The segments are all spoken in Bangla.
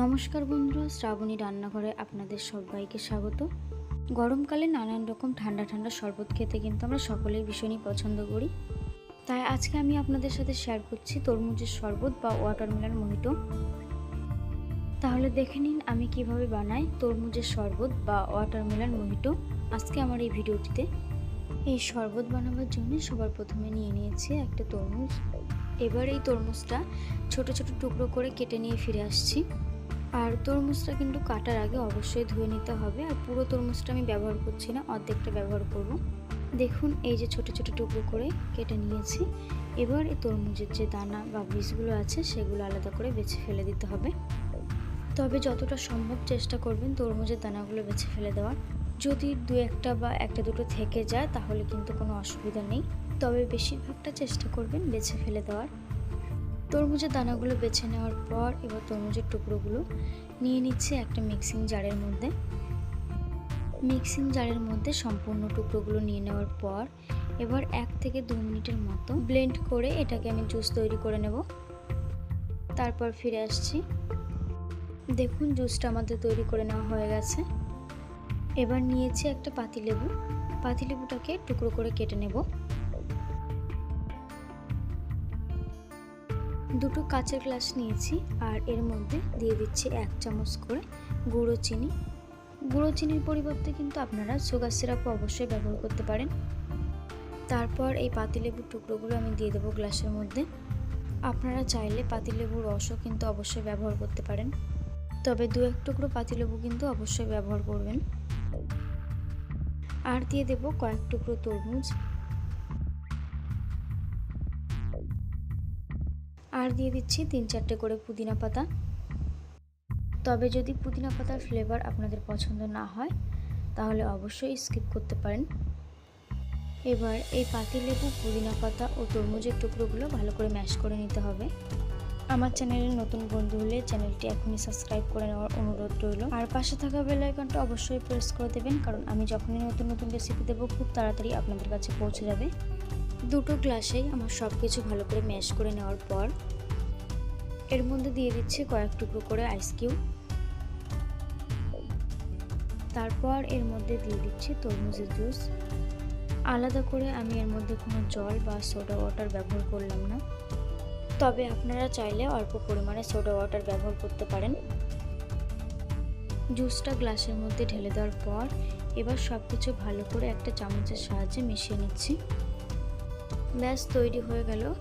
নমস্কার বন্ধুরা, শ্রাবণী রান্নাঘরে আপনাদের সবাইকে স্বাগত। গরমকালে নানান রকম ঠান্ডা ঠান্ডা শরবত খেতে কিন্তু আমরা সকলেই ভীষণই পছন্দ করি। তাই আজকে আমি আপনাদের সাথে শেয়ার করছি তরমুজের শরবত বা ওয়াটারমেলন মোহিটো তাহলে দেখে নিন আমি কীভাবে বানাই তরমুজের শরবত বা ওয়াটারমেলন মোহিটো আজকে আমার এই ভিডিওটিতে। এই শরবত বানাবার জন্য সবার প্রথমে নিয়ে নিয়েছি একটা তরমুজ। এবার এই তরমুজটা ছোট ছোট টুকরো করে কেটে নিয়ে ফিরে আসছি। আর তরমুজটা কিন্তু কাটার আগে অবশ্যই ধুয়ে নিতে হবে। আর পুরো তরমুজটা আমি ব্যবহার করছি না, অর্ধেকটা ব্যবহার করব। দেখুন, এই যে ছোট ছোট টুকরো করে কেটে নিয়েছি। এবার এই তরমুজের যে দানা বা বীজগুলো আছে, সেগুলো আলাদা করে বেছে ফেলে দিতে হবে। তবে যতটা সম্ভব চেষ্টা করবেন তরমুজের দানাগুলো বেছে ফেলে দেওয়ার। যদি দু একটা বা একটা দুটো থেকে যায়, তাহলে কিন্তু কোনো অসুবিধা নেই। তবে বেশিরভাগটা চেষ্টা করবেন বেছে ফেলে দেওয়ার। তরমুজের দানাগুলো বেছে নেওয়ার পর এবার তরমুজের টুকরোগুলো নিয়ে নিচ্ছে একটা মিক্সিং জারের মধ্যে। মিক্সিং জারের মধ্যে সম্পূর্ণ টুকরোগুলো নিয়ে নেওয়ার পর এবার এক থেকে দু মিনিটের মতো ব্লেন্ড করে এটাকে আমি জুস তৈরি করে নেব। তারপর ফিরে আসছি। দেখুন, জুসটা আমাদের তৈরি করে নেওয়া হয়ে গেছে। এবার নিয়েছি একটা পাতিলেবু। পাতিলেবুটাকে টুকরো করে কেটে নেব। দুটো কাঁচের গ্লাস নিয়েছি আর এর মধ্যে দিয়ে দিচ্ছি এক চামচ করে গুঁড়ো চিনি। গুঁড়ো চিনির পরিবর্তে কিন্তু আপনারা সুগার সিরাপও অবশ্যই ব্যবহার করতে পারেন। তারপর এই পাতিলেবুর টুকরোগুলো আমি দিয়ে দেবো গ্লাসের মধ্যে। আপনারা চাইলে পাতিলেবুর রসও কিন্তু অবশ্যই ব্যবহার করতে পারেন। তবে দু এক টুকরো পাতিলেবু কিন্তু অবশ্যই ব্যবহার করবেন। আর দিয়ে দেব কয়েক টুকরো তরমুজ। আর দিয়ে দিচ্ছি তিন চারটে করে পুদিনা পাতা। তবে যদি পুদিনা পাতার ফ্লেভার আপনাদের পছন্দ না হয়, তাহলে অবশ্যই স্কিপ করতে পারেন। এবার এই পাতিলেবু পুদিনা পাতা ও তরমুজের টুকরোগুলো ভালো করে ম্যাশ করে নিতে হবে। আমার চ্যানেলের নতুন বন্ধু হলে চ্যানেলটি এখনই সাবস্ক্রাইব করে নেওয়ার অনুরোধ রইল। আর পাশে থাকা বেল আইকনটা অবশ্যই প্রেস করে দেবেন, কারণ আমি যখনই নতুন নতুন রেসিপি দেবো, খুব তাড়াতাড়ি আপনাদের কাছে পৌঁছে যাবে। দুটো গ্লাসেই আমার সব কিছু ভালো করে ম্যাশ করে নেওয়ার পর এর মধ্যে দিয়ে দিচ্ছি কয়েক টুকরো করে আইস কিউব তারপর এর মধ্যে দিয়ে দিচ্ছি তরমুজের জুস। আলাদা করে আমি এর মধ্যে কোনো জল বা সোডা ওয়াটার ব্যবহার করলাম না। তবে আপনারা চাইলে অল্প পরিমাণে সোডা ওয়াটার ব্যবহার করতে পারেন। জুসটা গ্লাসের মধ্যে ঢেলে দেওয়ার পর এবার সব কিছু ভালো করে একটা চামচের সাহায্যে মিশিয়ে নিচ্ছি। ব্যাস তৈরি হয়ে গেল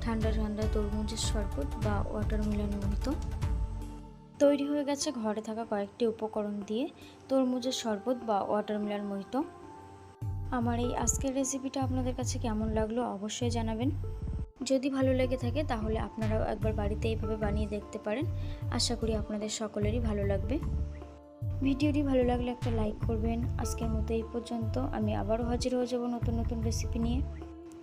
ঠান্ডা ঠান্ডা তরমুজের শরবত বা ওয়াটারমেলন মোহিত তৈরি হয়ে গেছে ঘরে থাকা কয়েকটি উপকরণ দিয়ে তরমুজের শরবত বা ওয়াটারমেলন মোহিত। আমার এই আজকের রেসিপিটা আপনাদের কাছে কেমন লাগল অবশ্যই জানাবেন। যদি ভালো লেগে থাকে তাহলে আপনারাও একবার বাড়িতে এইভাবে বানিয়ে দেখতে পারেন। আশা করি আপনাদের সকলেরই ভালো লাগবে। ভিডিওটি ভালো লাগলে একটা লাইক করবেন। আজকের মতো এই পর্যন্ত। আমি আবারও হাজির হয়ে যাব নতুন নতুন রেসিপি নিয়ে।